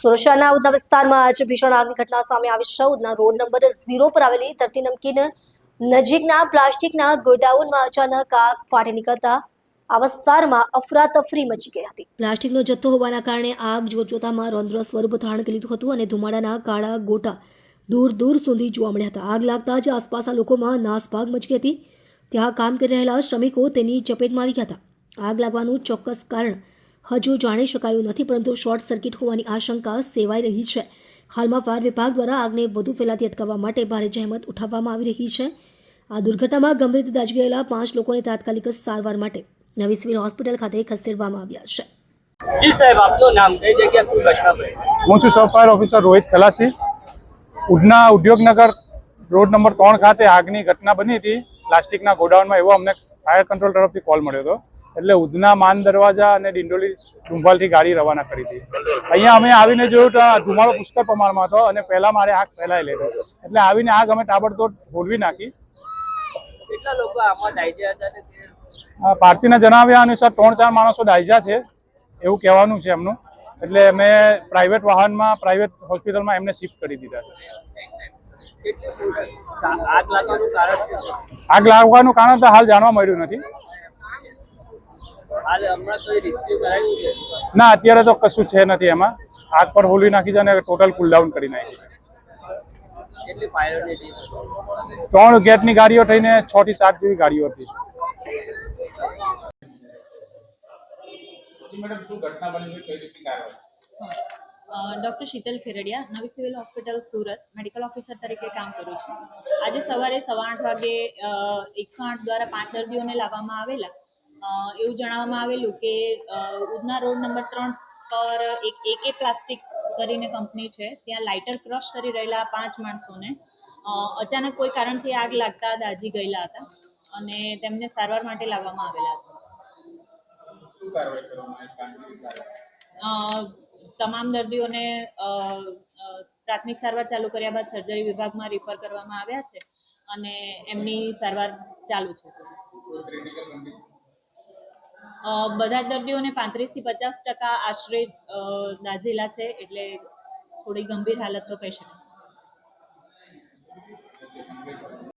શહેરના ઉધના વિસ્તારમાં આજે ભીષણ આગની ઘટના સામે આવી. છે ઉધના રોડ નંબર ઝીરો પર આવેલી તરતી નમકીન નજીકના પ્લાસ્ટિકના ગોડાઉનમાં અચાનક આગ ફાટી નીકળતા આ વિસ્તારમાં અફરાતફરી મચી ગઈ હતી. પ્લાસ્ટિકનો જથ્થો હોવાના કારણે આગ જોતજોતામાં રૌદ્ર સ્વરૂપ ધારણ કરી લીધું હતું અને ધુમાડાના કાળા ગોટા દૂર દૂર સુધી જોવા મળ્યા હતા. આગ લાગતા જ આસપાસના લોકોમાં નાસભાગ મચી હતી. ત્યાં કામ કરી રહેલા શ્રમિકો તેની ચપેટમાં આવી ગયા હતા. આગ લાગવાનું ચોક્કસ કારણ હજુ જાણી શકાયું નથી પરંતુ શોર્ટ સર્કિટ હોવાની આશંકા સેવાઈ રહી છે. હાલમાં ફાયર વિભાગ દ્વારા આગને વધુ ફેલાતી અટકાવવા માટે ભારે જહેમત ઉઠાવવામાં આવી રહી છે. આ દુર્ઘટનામાં ગંભીર રીતે દાજી ગયેલા પાંચ લોકોને તાત્કાલિક સારવાર માટે નવી સિવિલ હોસ્પિટલ ખાતે ખસેડવામાં આવ્યા છે. જી સાહેબ આપનું નામ કઈ જગ્યા શું ઘટના હું છું sub fire officer Rohit Khalasi. Udhna Udyognagar road number ત્રણ ખાતે આગની ઘટના બની હતી. પ્લાસ્ટિકના ગોડાઉનમાં એવો અમને ફાયર કંટ્રોલ તરફથી કોલ મળ્યો હતો. એટલે ઉધના માન દરવાજા અને ડિંડોલી ડુંભાલથી ગાડી રવાના કરી હતી. અહીંયા અમે આવીને જોયું તો ધુમાડો પુષ્કળ પ્રમાણમાં હતો અને પહેલા મારે આગ ફેલાઈ લેતો. એટલે આવીને આગ અમે તાબડતોડ હોલવી નાખી. પાર્ટીના જણાવ્યા અનુસાર ત્રણ ચાર માણસો ડાયજા છે એવું કહેવાનું છે એમનું. એટલે અમે પ્રાઇવેટ વાહનમાં પ્રાઇવેટ હોસ્પિટલમાં એમને શિફ્ટ કરી દીધા. છે? આગ લાગવાનું કારણ તો હાલ જાણવા મળ્યું નથી હાલ હમણાં કોઈ રિસ્ક્યુ કરાયું છે ના અત્યારે તો કશું છે નથી એમાં. આગ પર હોલી નાખી છે અને ટોટલ કુલ ડાઉન કરી નાખી ત્રણ ગેટની ગાડીઓ થઈને છ થી સાત જેવી ગાડીઓ હતી. ડોક્ટર શીતલ ખેરડિયા નવી civil hospital Surat medical officer તરીકે કામ કરું છું. આજે સવારે સવા આઠ વાગે એકસો આઠ દ્વારા પાંચ દર્દીઓને લાવવામાં આવેલા. એવું જણાવવામાં આવેલું કે ઉધના રોડ નંબર ત્રણ પર એક એકે પ્લાસ્ટિક કરીને કંપની છે. ત્યાં લાઇટર ક્રશ કરી રહેલા પાંચ માણસોને અ, અચાનક કોઈ કારણથી આગ લાગતા દાઝી ગયેલા હતા અને તેમને સારવાર માટે લાવવામાં આવેલા હતા. અ, તમામ દર્દીઓને પ્રાથમિક સારવાર ચાલુ કર્યા બાદ સર્જરી વિભાગમાં રિફર કરવામાં આવ્યા છે અને એમની સારવાર ચાલુ છે. બધા દર્દીઓને પાંત્રીસથી પચાસ ટકા આશરે દાઝેલા છે એટલે થોડી ગંભીર હાલત તો કહી શકાય.